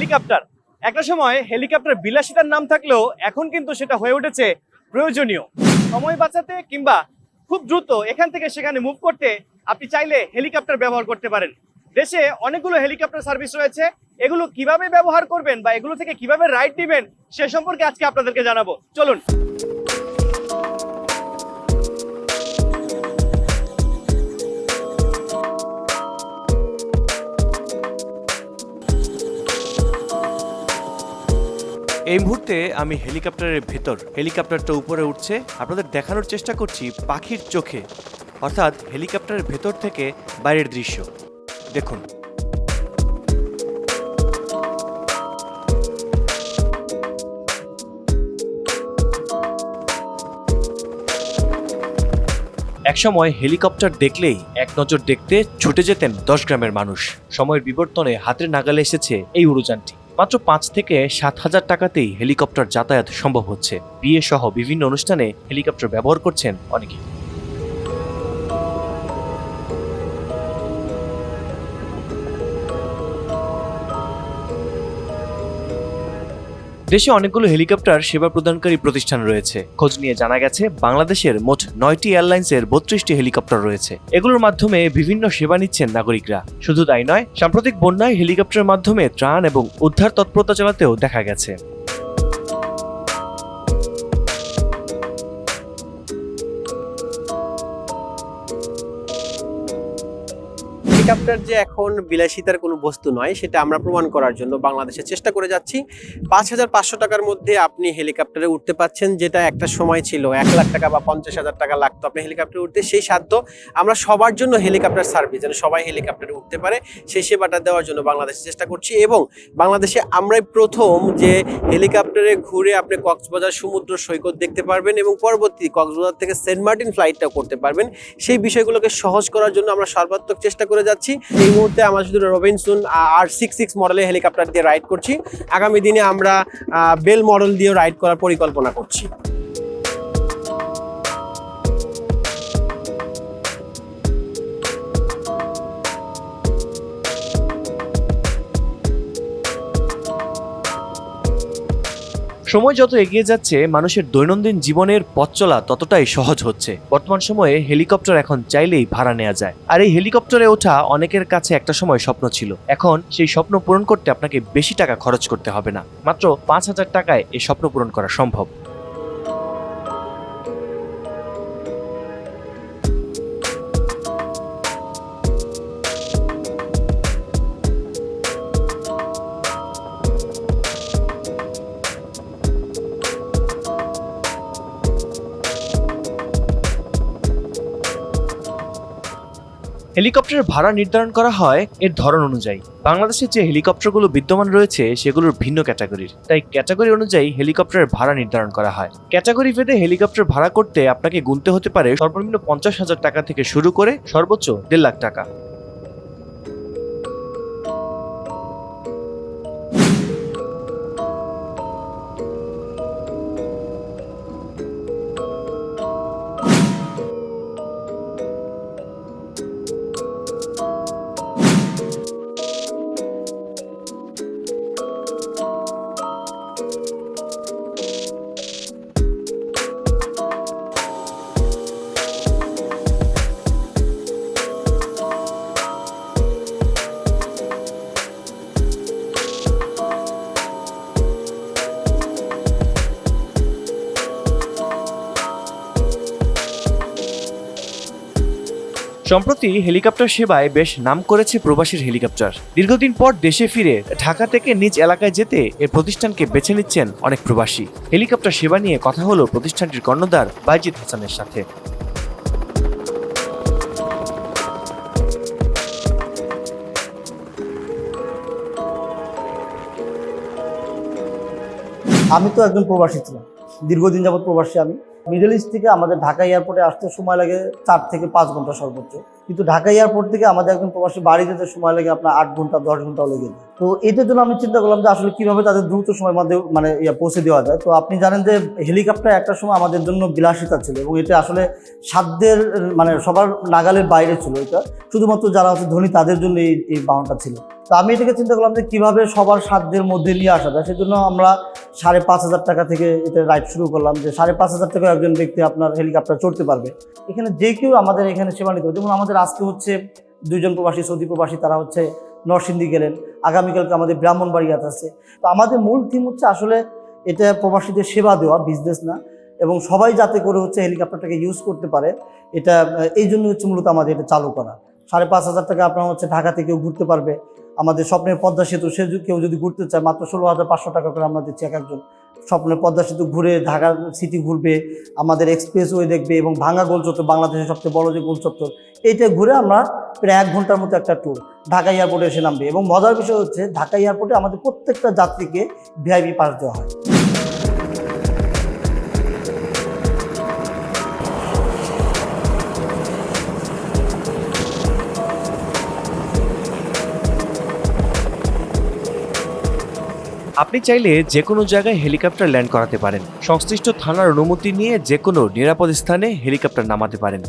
Helicopter. একটা সময় helicopter বিলাসিতার নাম থাকলেও এখন কিন্তু সেটা হয়ে উঠেছে প্রয়োজনীয়। সময় বাঁচাতে কিংবা খুব দ্রুত এখান থেকে সেখানে মুভ করতে আপনি চাইলে হেলিকপ্টার ব্যবহার করতে পারেন। দেশে অনেকগুলো হেলিকপ্টার সার্ভিস রয়েছে। এগুলো কীভাবে ব্যবহার করবেন বা এগুলো থেকে কীভাবে রাইড নেবেন সে সম্পর্কে আজকে আপনাদেরকে জানাব। চলুন। এই মুহূর্তে আমি হেলিকপ্টারের ভেতর। হেলিকপ্টারটা উপরে উঠছে। আপনাদের দেখানোর চেষ্টা করছি পাখির চোখে। অর্থাৎ হেলিকপ্টারের ভেতর থেকে বাইরের দৃশ্য। দেখুন। একসময় হেলিকপ্টার দেখলেই এক নজর দেখতে ছুটে যেতেন দশ গ্রামের মানুষ। সময়ের বিবর্তনে হাতের নাগালে এসেছে এই উড়োযানটি মাত্র পাঁচ থেকে সাত হাজার টাকাতেই হেলিকপ্টার যাতায়াত সম্ভব হচ্ছে। বিয়ে সহ বিভিন্ন অনুষ্ঠানে হেলিকপ্টার ব্যবহার করছেন অনেকে। দেশে অনেকগুলো হেলিকপ্টার সেবা প্রদানকারী প্রতিষ্ঠান রয়েছে। খোঁজ নিয়ে জানা গেছে, বাংলাদেশের মোট নয়টি এয়ারলাইন্সের বত্রিশটি হেলিকপ্টার রয়েছে। এগুলোর মাধ্যমে বিভিন্ন সেবা নিচ্ছেন নাগরিকরা। শুধু তাই নয়, সাম্প্রতিক বন্যায় হেলিকপ্টারের মাধ্যমে ত্রাণ এবং উদ্ধার তৎপরতা চালাতেও দেখা গেছে। হেলিকপ্টার যে এখন বিলাসিতার কোনো বস্তু নয়, সেটা আমরা প্রমাণ করার জন্য বাংলাদেশে চেষ্টা করে যাচ্ছি। পাঁচ হাজার পাঁচশো টাকার মধ্যে আপনি হেলিকপ্টারে উঠতে পাচ্ছেন, যেটা একটা সময় ছিল। এক লাখ টাকা বা পঞ্চাশ হাজার টাকা লাগতো আপনি হেলিকপ্টারে উঠতে। সেই সাধ্য আমরা সবার জন্য হেলিকপ্টার সার্ভিস, যেন সবাই হেলিকপ্টারে উঠতে পারে। সেই সেবাটা দেওয়ার জন্য বাংলাদেশে চেষ্টা করছি এবং বাংলাদেশে আমরাই প্রথম যে হেলিকপ্টারে ঘুরে আপনি কক্সবাজার, সমুদ্র, সৈকত দেখতে পারবেন এবং পরবর্তী কক্সবাজার থেকে সেন্ট মার্টিন ফ্লাইটটাও করতে পারবেন। সেই বিষয়গুলোকে সহজ করার জন্য আমরা সর্বাত্মক চেষ্টা করে যাচ্ছি। এই মুহূর্তে আমরা শুধু রবিনসুন আর সিক্স সিক্স মডেলের হেলিকপ্টার দিয়ে রাইড করছি। আগামী দিনে আমরা বেল মডেল দিয়েও রাইড করার পরিকল্পনা করছি। সময় যত এগিয়ে যাচ্ছে, মানুষের দৈনন্দিন জীবনের পথ চলা ততটাই সহজ হচ্ছে। বর্তমান সময়ে হেলিকপ্টার এখন চাইলেই ভাড়া নেওয়া যায়। আর এই হেলিকপ্টারে ওঠা অনেকের কাছে একটা সময় স্বপ্ন ছিল। এখন সেই স্বপ্ন পূরণ করতে আপনাকে বেশি টাকা খরচ করতে হবে না। মাত্র পাঁচ হাজার টাকায় এই স্বপ্ন পূরণ করা সম্ভব। হেলিকপ্টারের ভাড়া নির্ধারণ করা হয় এর ধরন অনুযায়ী। বাংলাদেশে যে হেলিকপ্টারগুলো বিদ্যমান রয়েছে, সেগুলোর ভিন্ন ক্যাটাগরির। তাই ক্যাটাগরি অনুযায়ী হেলিকপ্টারের ভাড়া নির্ধারণ করা হয়। ক্যাটাগরি ভেদে হেলিকপ্টার ভাড়া করতে আপনাকে গুনতে হতে পারে সর্বনিম্ন পঞ্চাশ হাজার টাকা থেকে শুরু করে সর্বোচ্চ দেড় লাখ টাকা। সম্প্রতি হেলিকপ্টার সেবায় বেশ নাম করেছে প্রবাসীর হেলিকপ্টার। দীর্ঘদিন পর দেশে ফিরে ঢাকা থেকে নিজ এলাকায় যেতে এ প্রতিষ্ঠানকে বেছে নিচ্ছেন অনেক প্রবাসী। হেলিকপ্টার সেবা নিয়ে কথা হলো প্রতিষ্ঠানটির কর্ণধার বাইজিৎ হাসানের সাথে। আমি তো একজন প্রবাসী ছিলাম। দীর্ঘদিন যাবৎ প্রবাসী আমি। মিডল ইস্ট থেকে আমাদের ঢাকা এয়ারপোর্টে আসতে সময় লাগে চার থেকে পাঁচ ঘণ্টা সর্বোচ্চ। কিন্তু ঢাকা এয়ারপোর্ট থেকে আমাদের একজন প্রবাসী বাড়ি যেতে সময় লাগে আপনার আট ঘণ্টা, দশ ঘন্টাও লেগে তো এটার জন্য আমি চিন্তা করলাম যে আসলে কীভাবে তাদের দ্রুত সময়ের মধ্যে মানে পৌঁছে দেওয়া যায়। তো আপনি জানেন যে হেলিকপ্টার একটা সময় আমাদের জন্য বিলাসিতা ছিল এবং এটা আসলে সাধ্যের মানে সবার নাগালের বাইরে ছিল এটা। শুধুমাত্র যারা হচ্ছে ধনী তাদের জন্য এই এই বাহনটা ছিল। তো আমি এটাকে চিন্তা করলাম যে কীভাবে সবার সাধ্যের মধ্যে নিয়ে আসা যায়। সেজন্য আমরা সাড়ে পাঁচ হাজার টাকা থেকে এটা রাইড শুরু করলাম যে সাড়ে পাঁচ হাজার টাকা একজন ব্যক্তি আপনার হেলিকপ্টার চড়তে পারবে। এখানে যে কেউ আমাদের এখানে সেবা নিতে যেমন আমাদের আজকে হচ্ছে দুইজন প্রবাসী, সৌদি প্রবাসী, তারা হচ্ছে নরসিংদী গেলেন। আগামীকালকে আমাদের ব্রাহ্মণবাড়িয়াতে আছে। তো আমাদের মূল থিম হচ্ছে আসলে এটা প্রবাসীদের সেবা দেওয়া বিজনেস না। এবং সবাই যাতে করে হচ্ছে হেলিকপ্টারটাকে ইউজ করতে পারে, এটা, এই জন্য হচ্ছে মূলত আমাদের এটা চালু করা। সাড়ে পাঁচ হাজার টাকা আপনার হচ্ছে ঢাকা থেকেও ঘুরতে পারবে। আমাদের স্বপ্নের পদ্মা সেতু, সে কেউ যদি ঘুরতে চায়, মাত্র ষোলো হাজার পাঁচশো টাকা করে আমরা দিচ্ছি এক একজন। স্বপ্নের পদ্মা সেতু ঘুরে ঢাকার সিটি ঘুরবে, আমাদের এক্সপ্রেসওয়ে দেখবে এবং ভাঙা গোল চত্বর, বাংলাদেশের সবচেয়ে বড় যে গোল চত্বর, এইটা ঘুরে আমরা প্রায় এক ঘণ্টার মতো একটা ট্যুর ঢাকা এয়ারপোর্টে এসে নামবে। এবং মজার বিষয় হচ্ছে, ঢাকা এয়ারপোর্টে আমাদের প্রত্যেকটা যাত্রীকে ভিআইপি পাস দেওয়া হয়। আপনি চাইলে যে কোনো জায়গায় হেলিকপ্টার ল্যান্ড করাতে পারেন। সংশ্লিষ্ট থানার অনুমতি নিয়ে যে কোনো নিরাপদ স্থানে হেলিকপ্টার নামাতে পারেন।